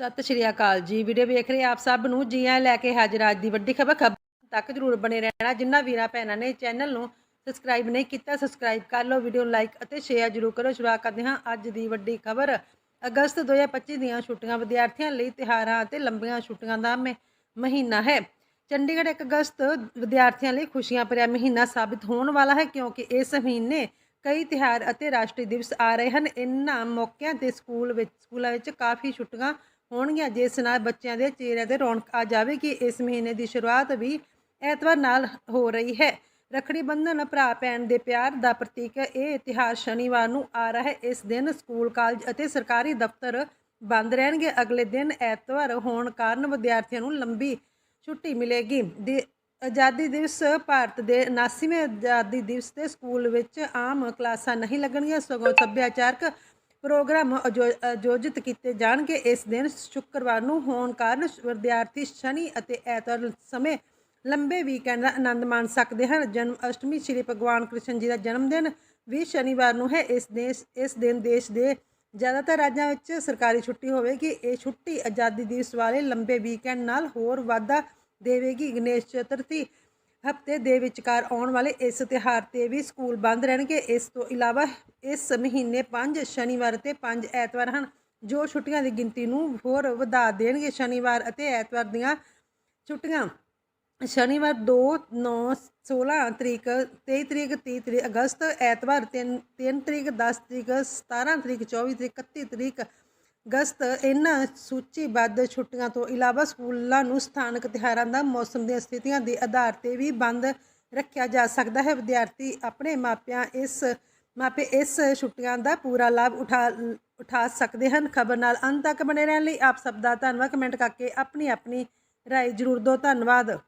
ਸਤਿ ਸ਼੍ਰੀ ਅਕਾਲ ਜੀ। ਵੀਡੀਓ ਵੇਖ ਰਹੇ ਆਪ ਸਭ ਨੂੰ ਜੀ ਆਇਆਂ ਲੈ ਕੇ ਹਾਜ਼ਰ ਅੱਜ ਦੀ ਵੱਡੀ ਖਬਰ। ਖਬਰ ਤੱਕ ਜਰੂਰ ਬਣੇ ਰਹਿਣਾ। ਜਿਨ੍ਹਾਂ ਵੀਰਾਂ ਭੈਣਾਂ ਨੇ ਚੈਨਲ ਨੂੰ ਸਬਸਕ੍ਰਾਈਬ ਨਹੀਂ ਕੀਤਾ, ਸਬਸਕ੍ਰਾਈਬ ਕਰ ਲਓ, ਵੀਡੀਓ ਨੂੰ ਲਾਈਕ ਅਤੇ ਸ਼ੇਅਰ ਜਰੂਰ ਕਰੋ। ਸ਼ੁਰੂਆਤ ਕਰਦੇ ਹਾਂ ਅੱਜ ਦੀ ਵੱਡੀ ਖਬਰ। ਅਗਸਤ 2025 ਦੀਆਂ ਛੁੱਟੀਆਂ ਵਿਦਿਆਰਥੀਆਂ ਲਈ ਤਿਉਹਾਰਾਂ ਅਤੇ ਲੰਬੀਆਂ ਛੁੱਟੀਆਂ ਦਾ ਮਹ- ਮਹੀਨਾ ਹੈ। ਚੰਡੀਗੜ੍ਹ 1 ਅਗਸਤ ਵਿਦਿਆਰਥੀਆਂ ਲਈ ਖੁਸ਼ੀਆਂ ਭਰਿਆ ਮਹੀਨਾ ਸਾਬਿਤ ਹੋਣ ਵਾਲਾ ਹੈ, ਕਿਉਂਕਿ ਇਸ ਮਹੀਨੇ ਕਈ ਤਿਉਹਾਰ ਅਤੇ ਰਾਸ਼ਟਰੀ ਦਿਵਸ ਆ ਰਹੇ ਹਨ। ਇਨ੍ਹਾਂ ਮੌਕਿਆਂ ਤੇ ਸਕੂਲ ਵਿੱਚ, ਸਕੂਲਾਂ ਵਿੱਚ ਕਾਫੀ ਛੁੱਟੀਆਂ ਹੋਣਗੀਆਂ। ਜਿਸ ਨਾਲ ਬੱਚਿਆਂ ਦੇ ਚਿਹਰਿਆਂ ਤੇ ਰੌਣਕ ਆ ਜਾਵੇਗੀ ਇਸ ਮਹੀਨੇ ਦੀ ਸ਼ੁਰੂਆਤ ਵੀ ਐਤਵਾਰ ਨਾਲ ਹੋ ਰਹੀ ਹੈ। ਰੱਖੜੀ ਬੰਧਨ ਭਰਾ ਭੈਣ ਦੇ ਪਿਆਰ ਦਾ ਪ੍ਰਤੀਕ ਹੈ ਇਹ ਤਿਉਹਾਰ ਸ਼ਨੀਵਾਰ ਨੂੰ ਆ ਰਿਹਾ ਹੈ। ਇਸ ਦਿਨ ਸਕੂਲ, ਕਾਲਜ ਅਤੇ ਸਰਕਾਰੀ ਦਫ਼ਤਰ ਬੰਦ ਰਹਿਣਗੇ। ਅਗਲੇ ਦਿਨ ਐਤਵਾਰ ਹੋਣ ਕਾਰਨ ਵਿਦਿਆਰਥੀਆਂ ਨੂੰ ਲੰਬੀ ਛੁੱਟੀ ਮਿਲੇਗੀ। ਦੀ ਆਜ਼ਾਦੀ ਦਿਵਸ ਭਾਰਤ ਦੇ 79ਵੇਂ ਆਜ਼ਾਦੀ ਦਿਵਸ ਤੇ ਸਕੂਲ ਵਿੱਚ ਆਮ ਕਲਾਸਾਂ ਨਹੀਂ ਲੱਗਣਗੀਆਂ। ਸਗੋਂ ਸੱਭਿਆਚਾਰਕ ਪ੍ਰੋਗਰਾਮ ਆਯੋ- ਆਯੋਜਿਤ ਕੀਤੇ ਜਾਣਗੇ। ਇਸ ਦਿਨ ਸ਼ੁੱਕਰਵਾਰ ਨੂੰ ਹੋਣ ਕਾਰਨ ਵਿਦਿਆਰਥੀ ਸ਼ਨੀ ਅਤੇ ਐਤਵਾਰ ਸਮੇਂ ਲੰਬੇ ਵੀਕਐਂਡ ਦਾ ਆਨੰਦ ਮਾਣ ਸਕਦੇ ਹਨ। ਜਨਮ ਅਸ਼ਟਮੀ ਸ੍ਰੀ ਭਗਵਾਨ ਕ੍ਰਿਸ਼ਨ ਜੀ ਦਾ ਜਨਮ ਦਿਨ ਵੀ ਸ਼ਨੀਵਾਰ ਨੂੰ ਹੈ। ਇਸ ਦੇਸ਼, ਇਸ ਦਿਨ ਦੇਸ਼ ਦੇ ਜ਼ਿਆਦਾਤਰ ਰਾਜਾਂ ਵਿੱਚ ਸਰਕਾਰੀ ਛੁੱਟੀ ਹੋਵੇਗੀ। ਇਹ ਛੁੱਟੀ ਆਜ਼ਾਦੀ ਦਿਵਸ ਵਾਲੇ ਲੰਬੇ ਵੀਕਐਂਡ ਨਾਲ ਹੋਰ ਵਾਧਾ ਦੇਵੇਗੀ। ਗਣੇਸ਼ ਚਤੁਰਥੀ ਹਫ਼ਤੇ ਦੇ ਵਿਚਕਾਰ ਆਉਣ ਵਾਲੇ ਇਸ ਤਿਉਹਾਰ ਤੇ ਵੀ ਸਕੂਲ ਬੰਦ ਰਹਿਣਗੇ। ਇਸ ਤੋਂ ਇਲਾਵਾ ਇਸ ਮਹੀਨੇ 5 ਸ਼ਨੀਵਾਰ ਅਤੇ 5 ਐਤਵਾਰ ਹਨ, ਜੋ ਛੁੱਟੀਆਂ ਦੀ ਗਿਣਤੀ ਨੂੰ ਹੋਰ ਵਧਾ ਦੇਣਗੇ। ਸ਼ਨੀਵਾਰ ਅਤੇ ਐਤਵਾਰ ਦੀਆਂ ਛੁੱਟੀਆਂ ਸ਼ਨੀਵਾਰ 2 9 16 ਤਰੀਕ 23 ਤਰੀਕ 30 ਤਰੀਕ, ਅਗਸਤ, ਐਤਵਾਰ 3 3 ਤਰੀਕ 10 ਤਰੀਕ 17 ਤਰੀਕ 24 ਤਰੀਕ 31 ਤਰੀਕ ਅਗਸਤ ਇਹਨਾਂ ਸੂਚੀਬੱਧ ਛੁੱਟੀਆਂ ਤੋਂ ਇਲਾਵਾ ਸਕੂਲਾਂ ਨੂੰ ਸਥਾਨਕ ਤਿਉਹਾਰਾਂ ਦਾ ਮੌਸਮ ਦੀਆਂ ਸਥਿਤੀਆਂ ਦੇ ਆਧਾਰ ਤੇ ਵੀ ਬੰਦ ਰੱਖਿਆ ਜਾ ਸਕਦਾ ਹੈ। ਵਿਦਿਆਰਥੀ ਆਪਣੇ ਮਾਪਿਆਂ ਇਸ, ਮਾਪੇ ਇਸ ਛੁੱਟੀਆਂ ਦਾ ਪੂਰਾ ਲਾਭ ਉਠਾ ਉਠਾ ਸਕਦੇ ਹਨ। ਖਬਰ ਨਾਲ ਅੰਤ ਤੱਕ ਬਣੇ ਰਹਿਣ ਲਈ ਆਪ ਸਭ ਦਾ ਧੰਨਵਾਦ। ਕਮੈਂਟ ਕਰਕੇ ਆਪਣੀ ਆਪਣੀ ਰਾਏ ਜ਼ਰੂਰ ਦਿਓ। ਧੰਨਵਾਦ।